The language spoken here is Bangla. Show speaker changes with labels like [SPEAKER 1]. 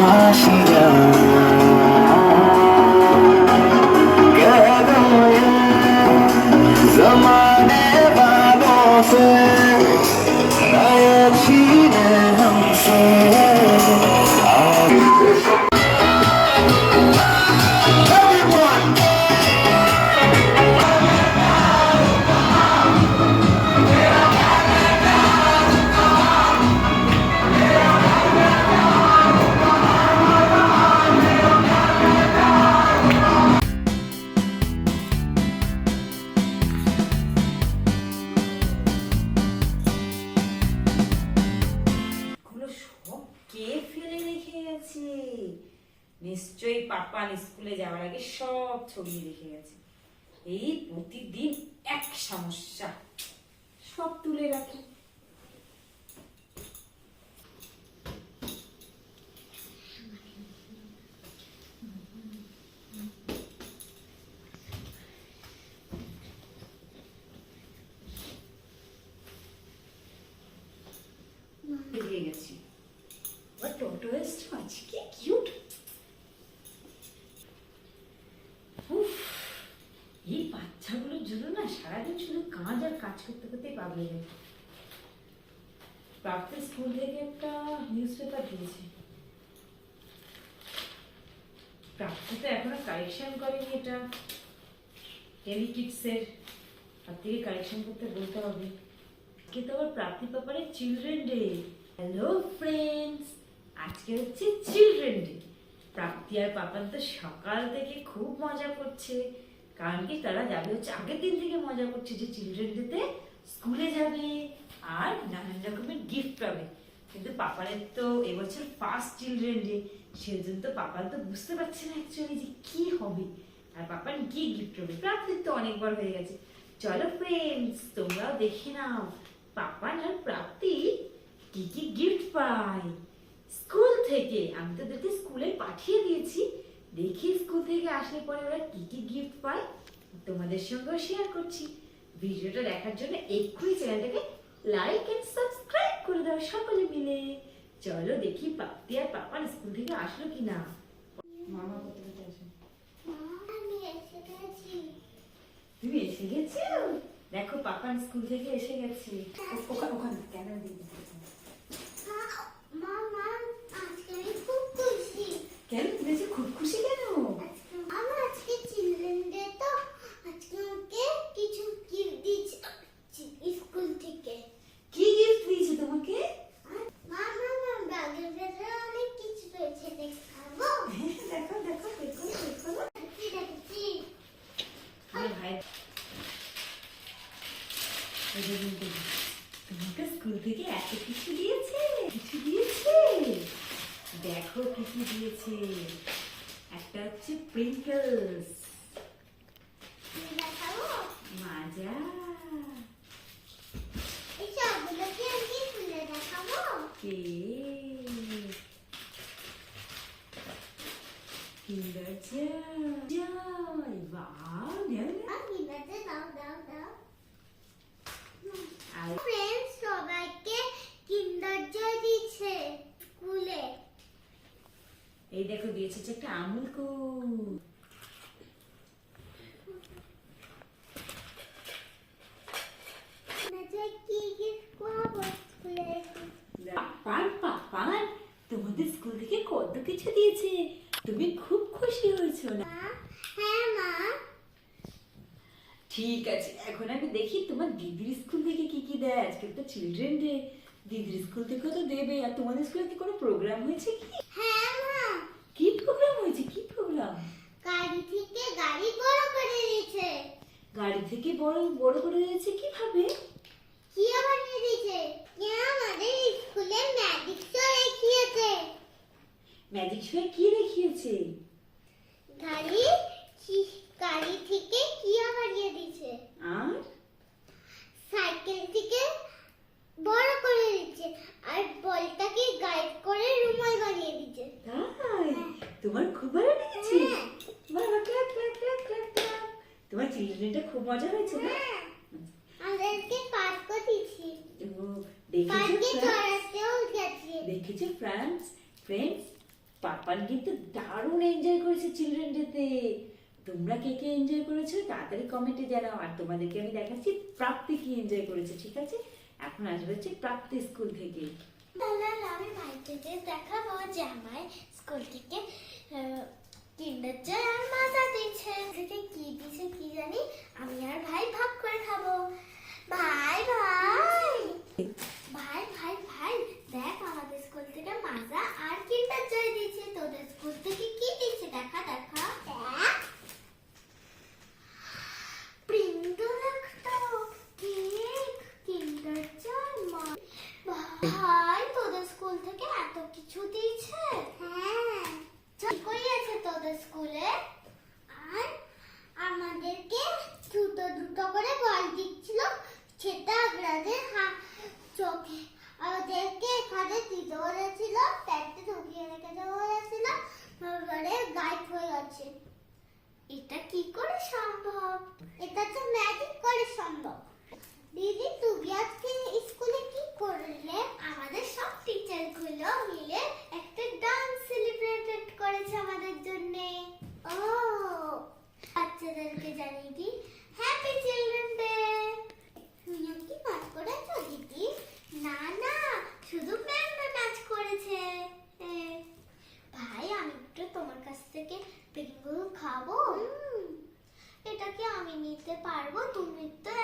[SPEAKER 1] ভাসিয়া
[SPEAKER 2] নিশ্চয়ই পাপা স্কুলে যাওয়ার আগে সব ছড়িয়ে রেখে গেছে। এই প্রতিদিন এক সমস্যা, সব তুলে রাখি। গেছি। টোটো আজকে? কিউট উফ এই বাচ্চাগুলোর জন্য না সারাদিন শুধু কাজ করতে করতে পাগলে যায় প্রাপ্ত স্কুল থেকে একটা নিউজ পেপার দিয়েছে। প্রাপ্ত তো এখনও কারেকশন করেনি এটা। টেলিকিটসের তার থেকে কারেকশন করতে বলতে হবে। আজকে তো আবার প্রাপ্তি পেপারে চিলড্রেন ডে হ্যালো ফ্রেন্ডস আজকে হচ্ছে চিলড্রেন ডে প্রাপ্তি আর পাপার তো সকাল থেকে খুব মজা করছে। কারণ কি, তারা যাবে হচ্ছে আগের দিন থেকে মজা করছে যে চিলড্রেন ডেতে স্কুলে যাবে আর নানান রকমের গিফট পাবে। কিন্তু পাপারের তো এবছর ফার্স্ট চিলড্রেন ডে সেজন্য তো পাপার তো বুঝতে পারছে না অ্যাকচুয়ালি যে কি হবে। আর পাপার কি গিফট হবে? প্রাপ্তির তো অনেকবার হয়ে গেছে। চলো ফ্রেন্ডস তোমরাও দেখে নাও পাপান আর প্রাপ্তি কি কি গিফট পায়। স্কুল থেকে, আমি তো ওদেরকে স্কুলে পাঠিয়ে দিয়েছি। দেখি স্কুল থেকে আসলে পরে ওরা কি কি গিফট পায় তোমাদের সঙ্গেও শেয়ার করছি। ভিডিওটা দেখার জন্য এক্ষুনি চ্যানেলটাকে লাইক এন্ড সাবস্ক্রাইব করে দাও সকলে মিলে। চলো দেখি প্রাপ্তি আর পাপার স্কুল থেকে আসলো কিনা। মামা কোথায় আছে? তুমি এসে গেছো? দেখো পাপান স্কুল থেকে এসে গেছে। ওখানে ওখানে ক্যামেরা দিয়ে দিতে
[SPEAKER 3] মা মা আজকে আমি খুব খুশি
[SPEAKER 2] কেন তুমি আজকে খুব খুশি কেন?
[SPEAKER 3] আমার আজকে চিলড্রেন ডে তো আজকে আমাকে কিছু গিফট দিচ্ছে স্কুল থেকে।
[SPEAKER 2] কি গিফট দিয়েছে তোমাকে?
[SPEAKER 3] মা মা মা ব্যাগের ভেতরে অনেক কিছু রয়েছে দেখাবো?
[SPEAKER 2] দেখো দেখো দেখো দেখো।
[SPEAKER 3] দেখছি দেখছি।
[SPEAKER 2] ভাই। এই যে, এই যে, তোমাকে স্কুল থেকে এত কিছু দিয়েছে? কিছু দিয়েছে? দেখো কি কি দিয়েছে। একটা হচ্ছে প্রিঙ্কলস
[SPEAKER 3] দেখাবো
[SPEAKER 2] মাজা
[SPEAKER 3] এই সবগুলোকে আমি খুলে দেখাবো
[SPEAKER 2] কেক কিন্ডার জয় বাহ নেও নেও
[SPEAKER 3] আমি বাজে দাও দাও দাও
[SPEAKER 2] আর
[SPEAKER 3] ফ্রেন্ডস সবাইকে কিন্ডার জয় দিচ্ছে স্কুলে
[SPEAKER 2] এই দেখো দিয়েছে একটা আমুল কুল
[SPEAKER 3] কি
[SPEAKER 2] পাপান পাপান তোমাদের স্কুল থেকে কত কিছু দিয়েছে। তুমি খুব খুশি হয়েছো না?
[SPEAKER 3] হ্যাঁ মা।
[SPEAKER 2] ঠিক আছে এখন আমি দেখি তোমার দিদির স্কুল থেকে কি কি দেয়। আজকে তো চিলড্রেন ডে দিদির স্কুল থেকে তো দেবে। আর তোমাদের স্কুলে কি কোনো প্রোগ্রাম হয়েছে কি?
[SPEAKER 3] হ্যাঁ মা।
[SPEAKER 2] কি প্রবলেম হয়েছে? কি প্রবলেম
[SPEAKER 3] গাড়ি থেকে গাড়ি বড় করে দিয়েছে।
[SPEAKER 2] গাড়ি থেকে বড় বড় করে দিয়েছে কীভাবে?
[SPEAKER 3] কি বানিয়ে দিয়েছে? কে আমাদের স্কুলে ম্যাজিক শো দেখিয়েছে।
[SPEAKER 2] ম্যাজিক শো কি রেখেছে
[SPEAKER 3] গাড়ি কি- গাড়ি থেকে কি বানিয়ে দিয়েছে
[SPEAKER 2] আর
[SPEAKER 3] সাইকেল থেকে বড় করে দিচ্ছে আর বলটাকে গাইড করে রুমাল বানিয়ে দিচ্ছে
[SPEAKER 2] তাই তোমার খুব ভালো লেগেছে
[SPEAKER 3] হ্যাঁ।
[SPEAKER 2] বাবা clap clap clap clap clap তোমার চিলড্রেনটা খুব মজা হয়েছে না?
[SPEAKER 3] আমাদেরকে পার্কও দিচ্ছি
[SPEAKER 2] ও, দেখেছ ফ্রেন্ডস ফ্রেন্ডস পাপান কিন্তু দারুণ এনজয় করেছে চিলড্রেন ডেতে তোমরা কে কে এনজয় করেছ? তাড়াতাড়ি কমেন্টে জানাও। আর তোমাদেরকে আমি দেখাচ্ছি প্রাপ্তি কি এনজয় করেছে ঠিক আছে? এখন আসবে হচ্ছে প্রাপ্তি স্কুল থেকে।
[SPEAKER 4] আমি ভাইকে দেখাবো যে আমার স্কুল থেকে কিন্ডার জয় আর মাজা দিয়েছে থেকে কি দিয়েছে কি জানি আমি আর ভাই ভাগ করে খাব ভাই ভাই ভাই ভাই ভাই দেখ আমাদের স্কুল থেকে মাজা আর কিন্ডার জয় দিয়েছে তোদের স্কুল থেকে কি দিয়েছে দেখা দেখা দেখ প্রিন্টও একটা কেক কিন্ডার জয় মা ভাই তোদের স্কুল থেকে কিছু দিয়েছে হ্যাঁ কই আছে তোদের স্কুলে আর আমাদেরকে দুটো দুটো করে বল দিচ্ছিল সেটা আপনাদের হা- চোখে আমাদেরকে এখানে দিতে বলেছিল প্যান্টে ঢুকিয়ে রেখেছে বলেছিল তারপরে গাইড হয়ে গেছে এটা কি করে সম্ভব? এটা তো ম্যাজিক করে সম্ভব। দিদি তুমি আজকে স্কুলে কি করলে আমাদের সব টিচারগুলো মিলে একটা ডান্স সেলিব্রেটেড করেছে আমাদের জন্য ও বাচ্চাদেরকে জানিয়ে দিই হ্যাপি চিলড্রেন ডে তুমিও কি নাচ করেছ দিদি না না শুধু ম্যাম নাচ করেছে এ, ভাই আমি একটু তোমার কাছ থেকে পেনগুলো খাব এটা কি আমি নিতে পারব তুমি তো